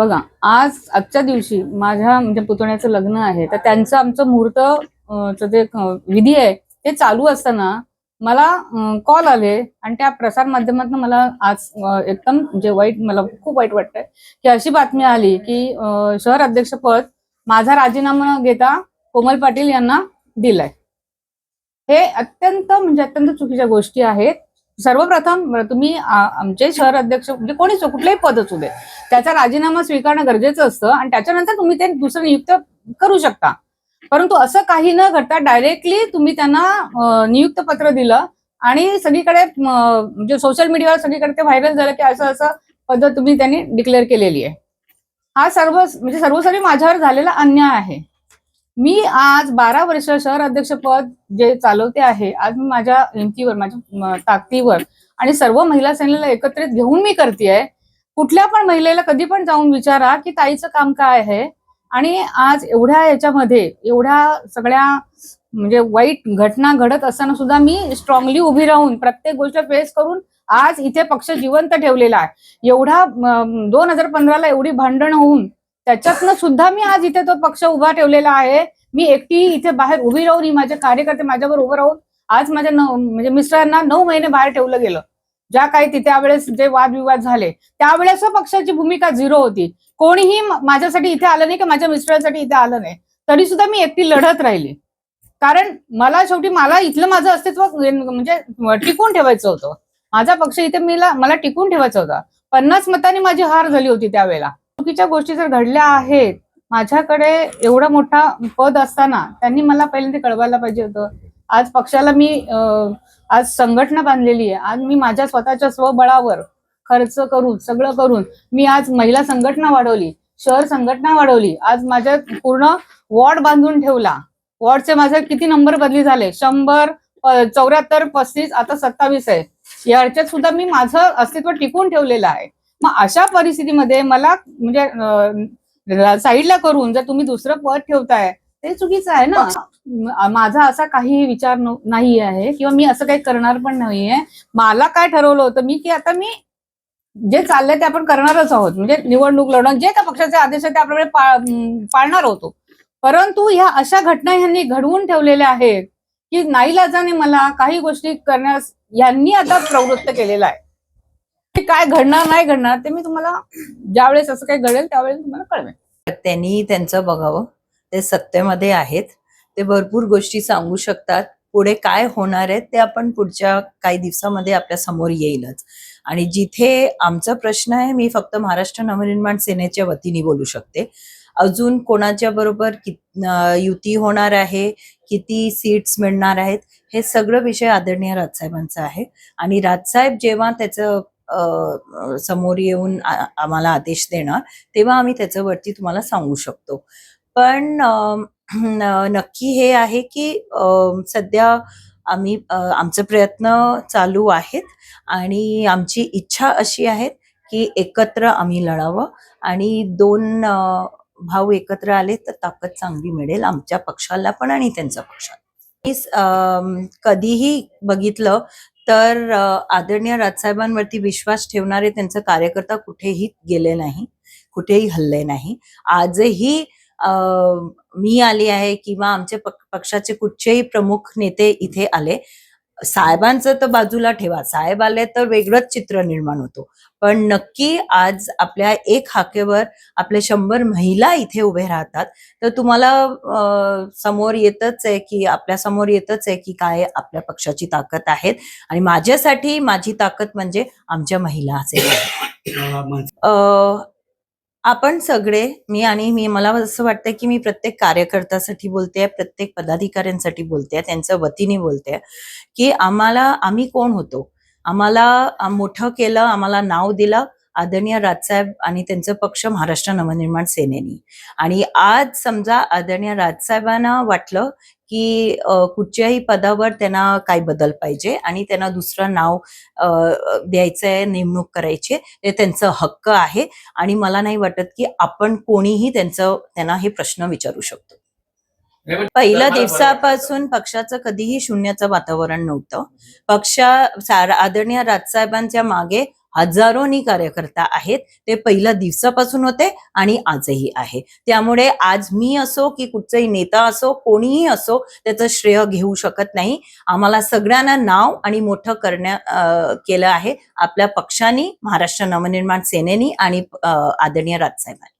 बघा आज आजच्या दिवशी माझ्या म्हणजे पुतण्याचं लग्न आहे तर त्यांचं आमचं मुहूर्त जे विधी आहे ते चालू असताना मला कॉल आले आणि त्या प्रसार माध्यमातून मला आज एकदम म्हणजे वाईट मला खूप वाईट वाटतंय की अशी बातमी आली की शहर अध्यक्षपद माझा राजीनामा न घेता कोमल पाटील यांना दिलाय. हे अत्यंत म्हणजे अत्यंत चुकीच्या गोष्टी आहेत. सर्वप्रथम तुम्ही आमचे शहर अध्यक्ष म्हणजे कोणीच कुठलंही पद असू दे. त्याचा राजीनामा स्वीकारणं गरजेचं असतं आणि त्याच्यानंतर तुम्ही ते दुसरं नियुक्त करू शकता. परंतु असं काही न करता डायरेक्टली तुम्ही त्यांना नियुक्त पत्र दिलं आणि सगळीकडे म्हणजे सोशल मीडियावर सगळीकडे ते व्हायरल झालं की असं असं पद तुम्ही त्यांनी डिक्लेअर केलेली आहे. हा सर्व म्हणजे सर्वसरी माझ्यावर झालेला अन्याय आहे. मी आज बारा वर्ष शहर अध्यक्षपद जे चालवते आहे आज मी माझ्या हिमतीवर माझ्या ताकदीवर आणि सर्व महिला सेनेला एकत्रित घेऊन मी करते कुठल्या पण महिलेला कधी पण जाऊन विचारा की ताईचं काम काय आहे आणि आज एवढ्या याच्यामध्ये एवढ्या सगळ्या म्हणजे वाईट घटना घडत असताना सुद्धा मी स्ट्रॉंगली उभी राहून प्रत्येक गोष्ट फेस करून आज इथे पक्ष जिवंत ठेवलेला आहे. एवढा दोन हजार पंधराला एवढी भांडण होऊन त्याच्यातनं सुद्धा मी आज इथे तो पक्ष उभा ठेवलेला आहे. मी एकटी इथे बाहेर उभी राहून ही माझे कार्यकर्ते माझ्यावर उभं राहून आज माझ्या नऊ म्हणजे मिस्टरांना नऊ महिने बाहेर ठेवलं गेलं. ज्या काही तिथे त्यावेळेस जे वादविवाद झाले त्यावेळेस पक्षाची भूमिका झिरो होती. कोणीही माझ्यासाठी इथे आलं नाही की माझ्या मिस्टरांसाठी इथे आलं नाही. तरी सुद्धा मी एकटी लढत राहिली. कारण मला शेवटी मला इथलं माझं अस्तित्व म्हणजे टिकून ठेवायचं होतं. माझा पक्ष इथे मी मला टिकून ठेवायचा होता. पन्नास मतांनी माझी हार झाली होती त्यावेळेला. चुकीच्या गोष्टी जर घडल्या आहेत माझ्याकडे एवढा मोठा पद असताना त्यांनी मला पहिल्यांदा कळवायला पाहिजे होतं. आज पक्षाला मी आज संघटना बांधलेली आहे. आज मी माझ्या स्वतःच्या स्वबळावर खर्च करून सगळं करून मी आज महिला संघटना वाढवली शहर संघटना वाढवली. आज माझ्या पूर्ण वॉर्ड बांधून ठेवला. वॉर्डचे माझे किती नंबर बदली झाले? शंभर चौऱ्याहत्तर पस्तीस आता सत्तावीस आहे. याच्यात सुद्धा मी माझं अस्तित्व टिकून ठेवलेलं आहे. मग अशा परिस्थितीमध्ये मला म्हणजे साईडला करून जर तुम्ही दुसरं पद ठेवताय ते चुकीचं आहे ना. म- माझा असा काही विचार नाही आहे किंवा मी असं काही करणार पण नाहीये मला काय ठरवलं होतं मी की आता मी जे चाललंय ते आपण करणारच आहोत. म्हणजे निवडणूक लढवणं जे त्या पक्षाचे आदेश आहेत ते आपल्याकडे पाळणार होतो. परंतु ह्या अशा घटना ह्यांनी घडवून ठेवलेल्या आहेत की नाईलाजाने मला काही गोष्टी करण्यास यांनी आता प्रवृत्त केलेला आहे. ते काय घडणार नाही घडणार ते मी तुम्हाला ज्यावेळेस असं काही घडेल त्यावेळेस तुम्हाला कळवेन. त्यांनी त्यांचं बघावं. ते सत्तेमध्ये आहेत. ते भरपूर गोष्टी सांगू शकतात. पुढे काय होणार आहे ते आपण पुढच्या काही दिवसामध्ये आपल्यासमोर येईलच. आणि जिथे आमचा प्रश्न आहे मी फक्त महाराष्ट्र नवनिर्माण सेनेच्या वतीने बोलू शकते. अजून कोणाच्या बरोबर कि युती होणार आहे किती सीट्स मिळणार आहेत हे सगळं विषय आदरणीय राजसाहेबांचा आहे. आणि राजसाहेब जेव्हा त्याचं समोर येऊन आम्हाला आदेश देणार तेव्हा आम्ही त्याच्यावरती तुम्हाला सांगू शकतो. पण नक्की हे आहे की सध्या आम्ही आमचे प्रयत्न चालू आहेत आणि आमची इच्छा अशी आहे की एकत्र आम्ही लढावं आणि दोन भाऊ एकत्र आले तर ताकद चांगली मिळेल आमच्या पक्षाला पण आणि त्यांच्या पक्षाला. कधीही बघितलं तर आदरणीय राजसाहेबांवरती विश्वास ठेवणारे त्यांचं कार्यकर्ता कुठेही गेले नाही कुठेही हल्ले नाही. आजही मी आली आहे किंवा आमचे पक्षाचे कुठचेही प्रमुख नेते इथे आले. साहेबांचं तर बाजूला ठेवा. साहेब आले तर वेगळंच चित्र निर्माण होतो. पण नक्की आज आपल्या एक हाकेवर आपले शंभर महिला इथे उभे राहतात. तर तुम्हाला समोर येतच आहे की आपल्यासमोर येतच आहे की काय आपल्या पक्षाची ताकद आहेत. आणि माझ्यासाठी माझी ताकद म्हणजे आमच्या महिला असेल अ, आपण सगळे मी आणि मी मला असं वाटतं की मी प्रत्येक कार्यकर्त्यासाठी बोलते प्रत्येक पदाधिकाऱ्यांसाठी बोलते त्यांच्या वतीने बोलते की आम्हाला आम्ही कोण होतो? आम्हाला मोठं केलं आम्हाला नाव दिलं आदरणीय राजसाहेब आणि त्यांचं पक्ष महाराष्ट्र नवनिर्माण सेनेनी. आणि आज समजा आदरणीय राजसाहेबांना वाटलं की कुठच्याही पदावर त्यांना काय बदल पाहिजे आणि त्यांना दुसरं नाव द्यायचं द्यायचंय नेमणूक करायची आहे. ते त्यांचं हक्क आहे. आणि मला नाही वाटत की आपण कोणीही त्यांचं त्यांना हे प्रश्न विचारू शकतो. पहिल्या दिवसापासून पक्षाचं कधीही शून्याचं वातावरण नव्हतं. पक्षा आदरणीय राजसाहेबांच्या मागे हजारोनी कार्यकर्ता आहेत. ते पहिल्या दिवसापासून होते आणि आजही आहे. त्यामुळे आज मी असो की कुठचाही नेता असो कोणीही असो त्याचं श्रेय घेऊ शकत नाही. आम्हाला सगळ्यांना नाव आणि मोठं करण्या केलं आहे. आपल्या पक्षाने महाराष्ट्र नवनिर्माण सेनेनी आणि आदरणीय राजसाहेबांनी.